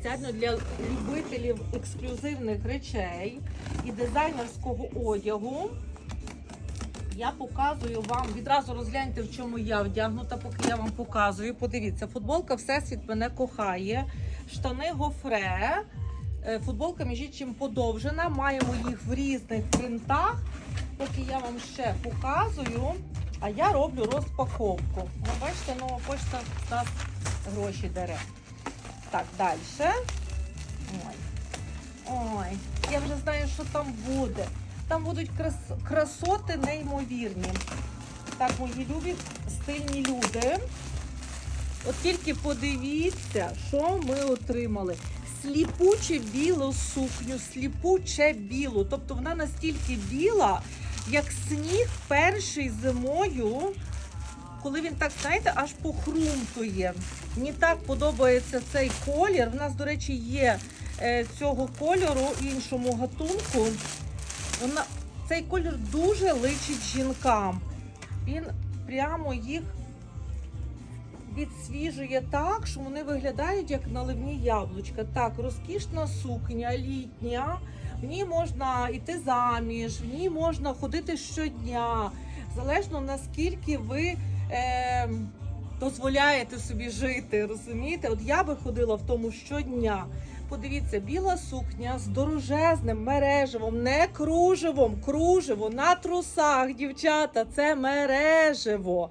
спеціально для любителів ексклюзивних речей і дизайнерського одягу. Я показую вам, відразу розгляньте, в чому я вдягнута, поки я вам показую. Подивіться, футболка Всесвіт мене кохає. Штани гофре. Е, Футболка, між іншим, подовжена. Маємо їх в різних принтах. Поки я вам ще показую, а я роблю розпаковку. Ну, бачите, нова почта з нас гроші дере. Так, далі. Ой. Ой, я вже знаю, що там буде. Там будуть крас... красоти неймовірні. Так, мої любі стильні люди. От тільки подивіться, що ми отримали. Сліпуче білу сукню, сліпуче білу. Тобто вона настільки біла, як сніг перший зимою, коли він так, знаєте, аж похрумтує. Мені так подобається цей колір. В нас, до речі, є е, цього кольору іншому гатунку. Вона, цей колір дуже личить жінкам. Він прямо їх відсвіжує так, що вони виглядають як наливні яблучка. Так, розкішна сукня, літня. В ній можна йти заміж, в ній можна ходити щодня. Залежно наскільки ви е, дозволяєте собі жити, розумієте? От я би ходила в тому щодня. Подивіться, біла сукня з дорожезним мереживом, не кружевом, кружево на трусах, дівчата, це мережево.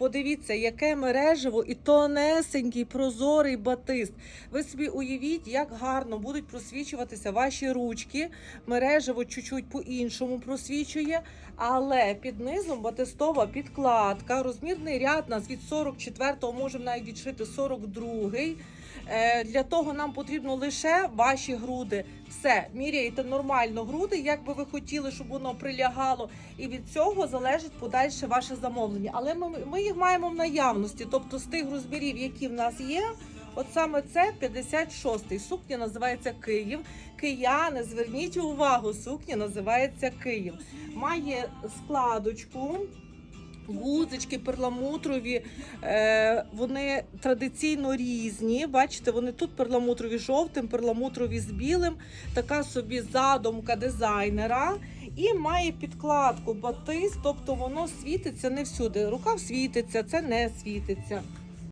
Подивіться, яке мережево і тонесенький прозорий батист. Ви собі уявіть, як гарно будуть просвічуватися ваші ручки. Мережево чуть-чуть по-іншому просвічує, але під низом батистова підкладка. Розмірний ряд нас від 44-го можемо навіть відшити 42-й. Е, Для того нам потрібно лише ваші груди. Все, міряєте нормально груди, як би ви хотіли, щоб воно прилягало. І від цього залежить подальше ваше замовлення. Але ми, ми їх маємо в наявності. Тобто з тих розмірів, які в нас є, от саме це 56-й. Сукня називається Київ. Кияни, зверніть увагу, сукня називається Київ. Має складочку. Гузички перламутрові, е, вони традиційно різні. Бачите, вони тут перламутрові жовтим, перламутрові з білим, така собі задумка дизайнера. І має підкладку батист, тобто воно світиться не всюди. Рукав світиться, це не світиться.